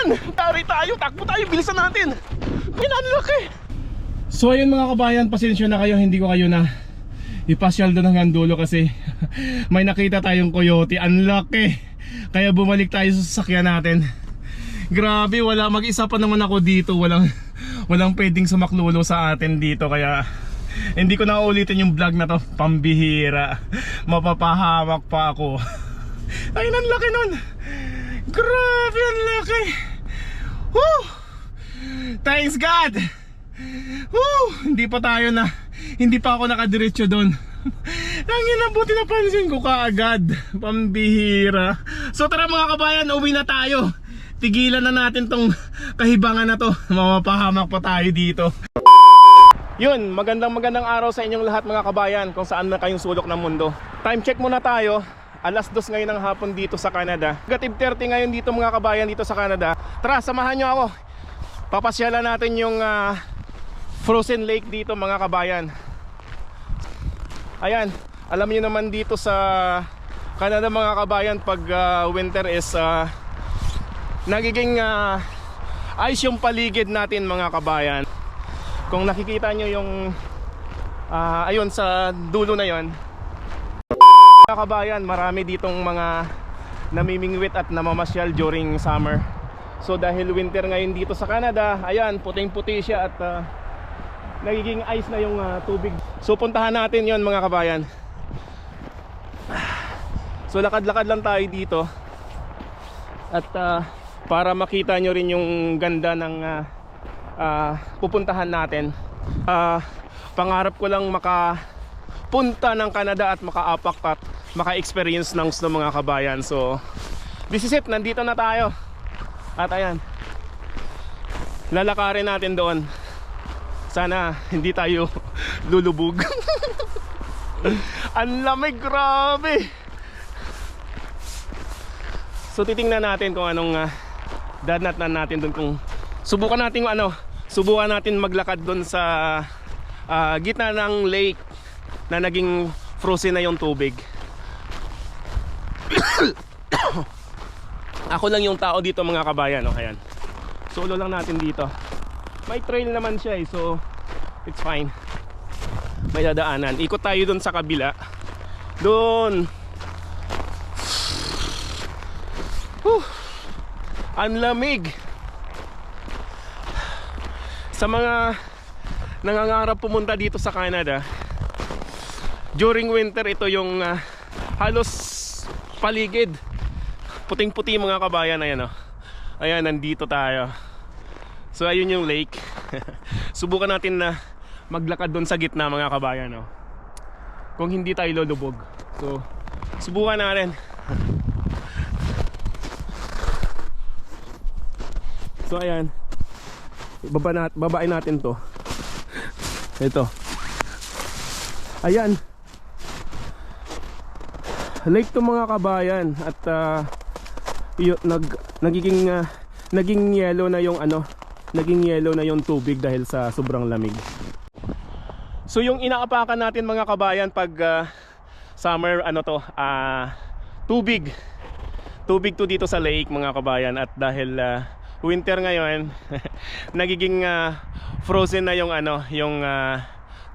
yan! Tari tayo, takbo tayo, bilisan natin! Pinanlaki! So ayun mga kabayan, pasensya na kayo, hindi ko kayo na ipasyal doon hanggang dulo kasi may nakita tayong coyote, ang laki. Kaya bumalik tayo sa sasakyan natin. Grabe, wala mag-isa pa naman ako dito, walang walang pwedeng sumaklulo sa atin dito kaya hindi ko na ulitin yung vlog na to, pambihira. Mapapahamak pa ako. Ayun, ang laki nun. Grabe, ang laki. Woo! Thanks God! Woo! Hindi pa tayo na Hindi pa ako nakadiretso doon Nangin buti na pansin ko kaagad. Pambihira. So tara mga kabayan, uwi na tayo. Tigilan na natin tong kahibangan na to. Mamapahamak pa tayo dito. Yun, magandang magandang araw sa inyong lahat mga kabayan Kung saan na kayong sulok ng mundo. Time check muna tayo Alas dos ngayon ng hapon dito sa Canada. Negative 30 ngayon dito mga kabayan dito sa Canada. Tara, samahan nyo ako. Papasyalan natin yung ah, frozen lake dito mga kabayan. Ayan, alam niyo naman dito sa Canada mga kabayan pag ah, winter is ah, nagiging ah, ice yung paligid natin mga kabayan. Kung nakikita nyo yung ah, ayun sa dulo na yon mga kabayan, marami ditong mga namimingwit at namamasyal during summer So dahil winter ngayon dito sa Canada, ayan, puting-puti siya at ah, nagiging ice na yung ah, tubig. So puntahan natin 'yon mga kabayan. So lakad-lakad lang tayo dito. At ah, para makita nyo rin yung ganda ng ah, ah, pupuntahan natin. Ah, pangarap ko lang makapunta ng Canada at makaapak at maka-experience ng snow mga kabayan. So this is it, nandito na tayo. At ayan Lalakarin natin doon. Sana hindi tayo lulubog. Ang lamig grabe. So titingnan natin kung anong uh, Danatnan natin doon kung Subukan natin ano Subukan natin maglakad doon sa ah, Gitna ng lake Na naging frozen na yung tubig Ako lang yung tao dito mga kabayan, no? Ayan. Solo lang natin dito. May trail naman siya eh, so it's fine. May dadaanan. Ikot tayo dun sa kabila. Doon. Ang lamig. Sa mga nangangarap pumunta dito sa Canada, during winter ito yung ah, halos paligid puting-puti mga kabayan ayan oh. Ayan nandito tayo. So ayun yung lake. Subukan natin na maglakad doon sa gitna mga kabayan oh. Kung hindi tayo lulubog. So subukan natin. So ayan. Baba nat babain natin 'to. Ito. Ayan. Lake to mga kabayan at ah, yun, nag nagiging ah, naging yellow na yung ano naging yellow na yung tubig dahil sa sobrang lamig. So yung inaapakan natin mga kabayan pag ah, summer ano to ah tubig. Tubig to dito sa lake mga kabayan at dahil ah, winter ngayon nagiging ah, frozen na yung ano yung ah,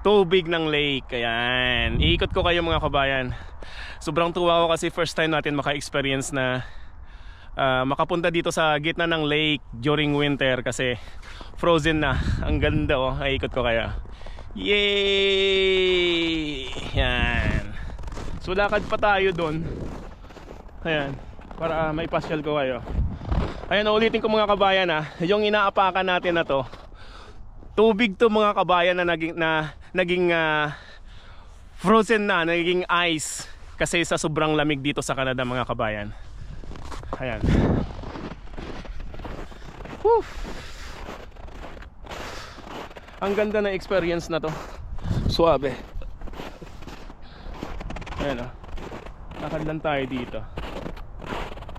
tubig ng lake ayan. Iikot ko kayo mga kabayan. Sobrang tuwa ako kasi first time natin maka-experience na ah, makapunta dito sa gitna ng lake during winter kasi frozen na. Ang ganda oh. Ay ikot ko kaya yay! Yan so lakad pa tayo doon ayan. Para may pasyal ko kayo. Ayan ulitin ko mga kabayan ah. Yung inaapakan natin na to tubig to mga kabayan na naging na naging ah, frozen na naging ice kasi sa sobrang lamig dito sa Canada mga kabayan Ayan. Whew. Ang ganda ng experience na to. Suabe. Ayan o. Lakad lang tayo dito.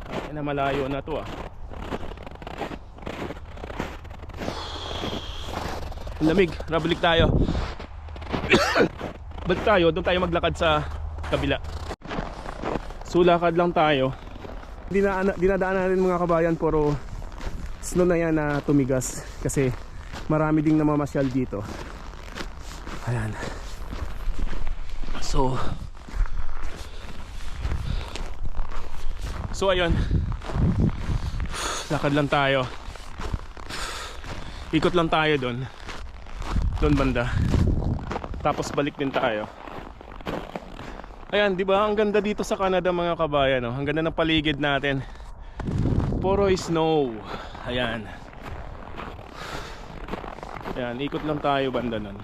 Ay na malayo na to ah. Lamig. Rabalik tayo. Balik tayo. Doon tayo maglakad sa kabila. Sulakad lang tayo dinaan, dinadaan natin mga kabayan puro snow na yan na tumigas kasi marami ding namamasyal dito. Ayan. So, So ayun. Lakad lang tayo. Ikot lang tayo doon. Doon banda. Tapos balik din tayo. Ayan, di ba? Ang ganda dito sa Canada mga kabayan. No? Ang ganda ng paligid natin. Puro snow. Ayan. Ayan, ikot lang tayo banda nun.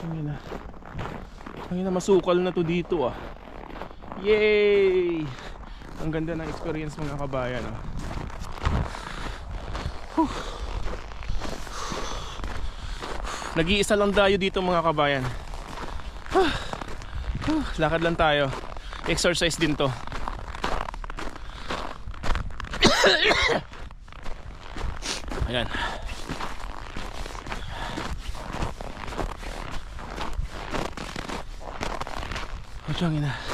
Ang na. Ang na masukal na to dito ah. Yay! Ang ganda ng experience mga kabayan. Whew. Nag-iisa lang tayo dito mga kabayan. Ah, Lakad lang tayo. Exercise din to. Ayan. Putsang ina.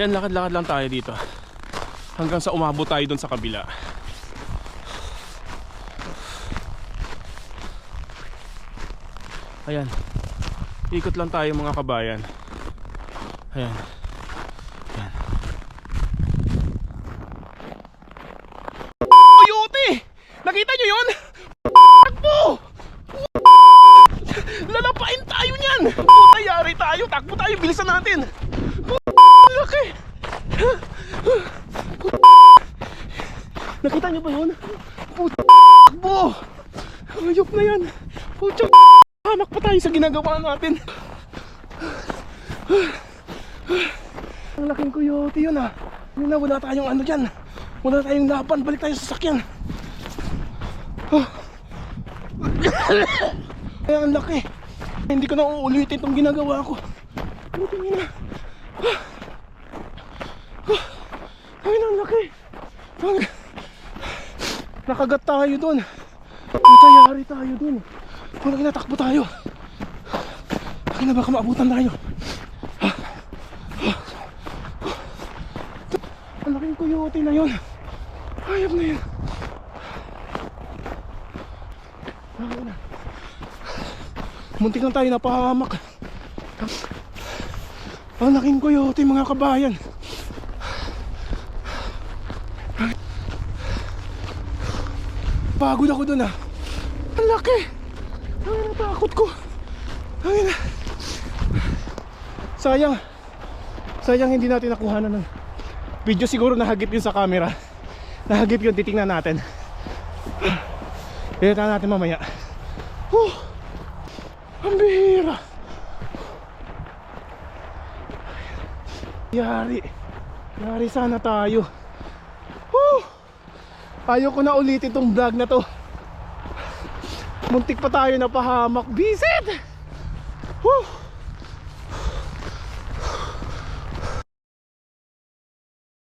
Yan, lakad-lakad lang tayo dito. Hanggang sa umabot tayo dun sa kabila. Ayan. Ikot lang tayo mga kabayan. Ayan. Ayan. Coyote! Nakita nyo yun? Takbo! Lalapain tayo niyan! Puta, yari tayo! Takbo tayo! Bilisan natin! Puta, laki! Nakita niyo ba yun? Puta, takbo! Ayok na yan! Puta, hamak pa tayo sa ginagawa natin! Ang laking coyote yun ah! Yun na, wala tayong ano dyan! Wala tayong laban! Balik tayo sa sakyan! Kaya ang laki. Hindi ko na uulitin itong ginagawa ko. Buti na. Ay, ang laki. Ang- Nakagat tayo dun. Puta yari tayo dun. Wala kinatakbo tayo. Ay na baka maabutan tayo. Ang laking coyote na yun. Hayop na yun. Muntik lang tayo napahamak. Ang laking coyote mga kabayan. Pagod ako dun ah. Ang laki. Ang natakot ko. Ang na. Sayang. Sayang hindi natin nakuha na ng video siguro nahagip yun sa camera. Nahagip yun, titingnan natin. Tingnan natin mamaya. Huh. Ang bihira. Yari. Yari sana tayo. Whew. Ayoko na ulitin tong vlog na to. Muntik pa tayo napahamak. Visit! Whew.